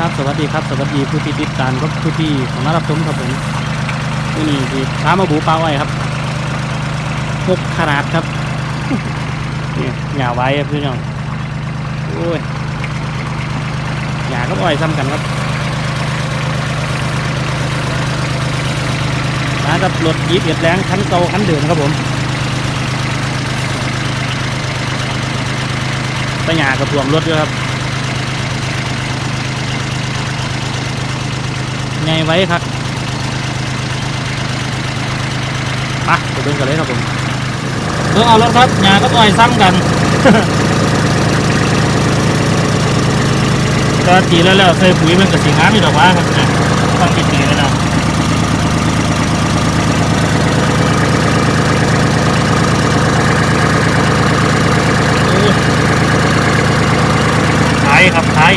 ครับ สวัสดีครับ สวัสดีผู้ที่ติดตามกับผู้ที่ของมารับชมครับผมที่นี่ที่ท้ามาบูปลาอ้ครับหกขนาดครับเนี่ยหยาไว้ครับพี่น้องโอ้ยหยากับอ้อยซ้ำกันครับมากับรถยีบเอ็ดแรงคันเก่าคันเดิมครับผมแตหยากับถ่วมรถด้วยครับ ไงไว้ครับมาไปเบิ่งกันเลยครับผมเบิ่งเอารถครับยาก็ต่อยซ้ำกันก็ตีแล้วแล้วใส่ปุ๋ยมันก็สีงามอยู่ดอกว่าครับนะต้องตีๆแล้วเนาะโอ้ยไทยครับไทย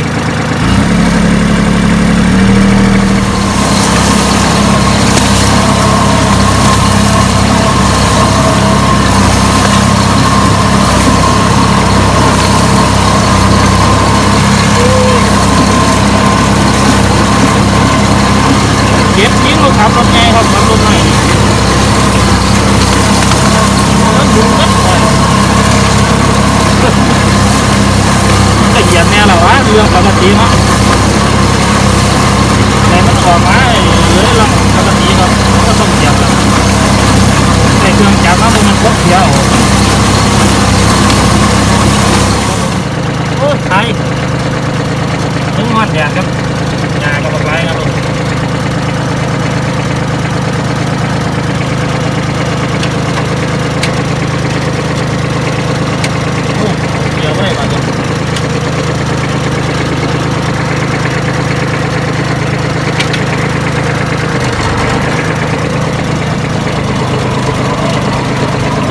เก็บทิ้งรถขับรถไงครับขับรถใหม่นี่รถดูรถก่อนแต่เหยียบแน่หรอวะ เรื่องปกติเนาะแต่มันออกมาเลยเราปกติครับก็ต้องเหยียบครับแต่เครื่องจักรมันมันครบเดียวโอ้ยไทยถึงงอนแดดครับยาก็บอกไรครับผม โอ้เดี๋ยวไม่ได้ก่อนเล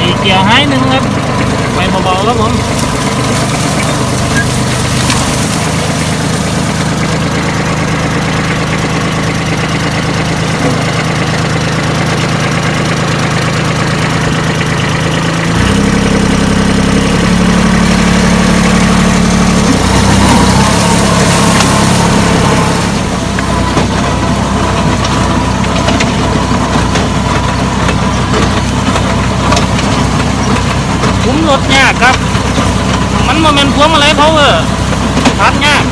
ย ตีเกี่ยวให้หนึ่ง คุ้มรถยากครับ มันโมเมนต์พวงอะไรเขาเออทัดยาก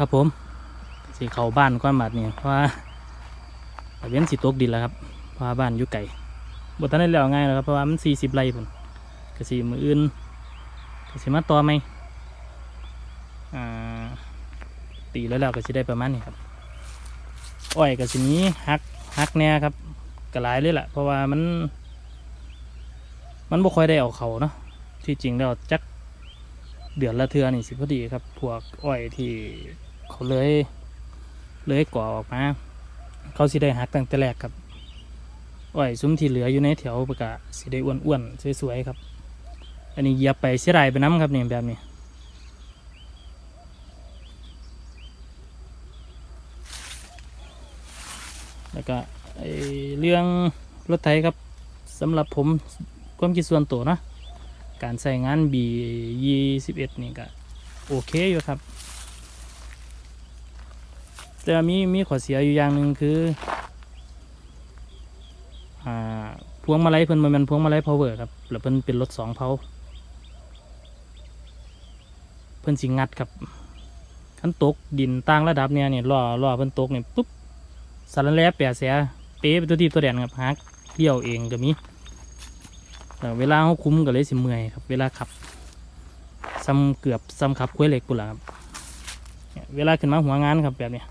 ครับผมสีเขาบ้านก้อนบาดเนี่ยเพราะว่าเว้นสีตกดินแล้วครับเพราะว่าบ้านอยู่ไก่บททันได้แล้วง่ายแล้วครับเพราะว่ามันสี่สิบไร่พุ่นกระสีมืออื่นกระสีมาต่อไหมอ่าตีแล้วแล้วก็สิได้ประมาณนี้ครับอ้อยกระสีนี้หักหักแน่ครับกระหลายเลยแหละเพราะว่ามัน มันบ่ค่อยได้เอาเขาเนาะที่จริงแล้วจักเดือนละเทือนี่สิพอดีครับพวกอ้อยที่ เขาเลยเลยก่อออกมา เขาสิได้หักตั้งแต่แรกครับอ้อยซุ้มที่เหลืออยู่ในแถวประกาสิได้อ้วนๆสวยๆครับ อันนี้เหยียบไปเสียดายไปน้ำครับนี่แบบนี้แล้วก็เรื่องรถไถครับสำหรับผมความคิดส่วนตัวนะ การใส่งาน B 21 นี่ก็โอเคอยู่ครับ แต่มีมีข้อเสียอยู่อย่างหนึ่งคืออ่าวงมาลัยเพิ่นมันเป็นพวงมาลัยพาวเวอร์ครับแล้วเพิ่นเป็นรถสองเพาเพิ่นสิงัดครับคันตกดินต่างระดับเนี่ยเนี่ยล้อล้อเพิ่นตกเนี่ยปุ๊บสารแลแปะเสียเป๊ะไปตัวทีตัวแดนครับฮักเดี่ยวเองก็มีแต่เวลาเขาคุ้มก็เลยสิเมื่อยครับ เวลาขับซ้ำเกือบซ้ำขับคุ้ยเหล็กกูนละครับเนี่ยเวลาขึ้นมาหัวงานครับแบบเนี้ย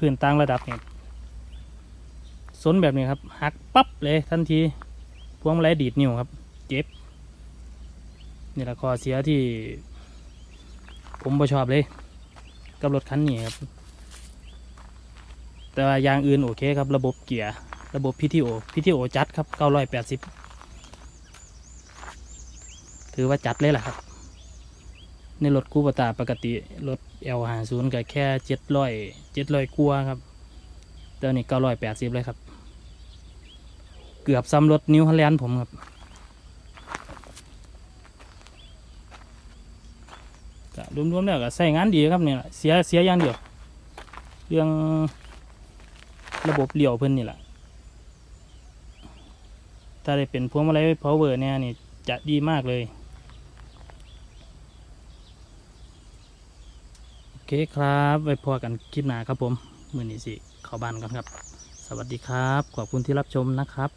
พื้นต่างระดับเนี่ยสนแบบนี้ครับ หักปั๊บเลยทันทีพวงมาลัยดีดนิ้วครับ เจ็บ นี่แหละข้อเสียที่ ผมบ่ชอบเลย กับรถคันนี้ครับ แต่ว่ายางอื่นโอเคครับ ระบบเกียร์ ระบบ PTO PTO จัดครับ980ถือว่าจัดเลยแหละครับ ในรถคูปตาปกติรถ L50 ก็แค่700 700กว่าครับตอนนี้980เลยครับ เกือบซ้ำรถนิวฮอลแลนด์ผมครับรวมๆแล้วก็ใส่งานดีครับเนี่ยเสียเสียอย่างเดียว เรื่องระบบเลี้ยวเพิ่นนี่แหละถ้าได้เป็นพวงมาลัยพาวเวอร์เนี่ยนี่จะดีมากเลย โอ เคครับไว้พอกันคลิปหน้าครับผม มือนี้สิเข้าบ้านกันครับ สวัสดีครับ ขอบคุณที่รับชมนะครับ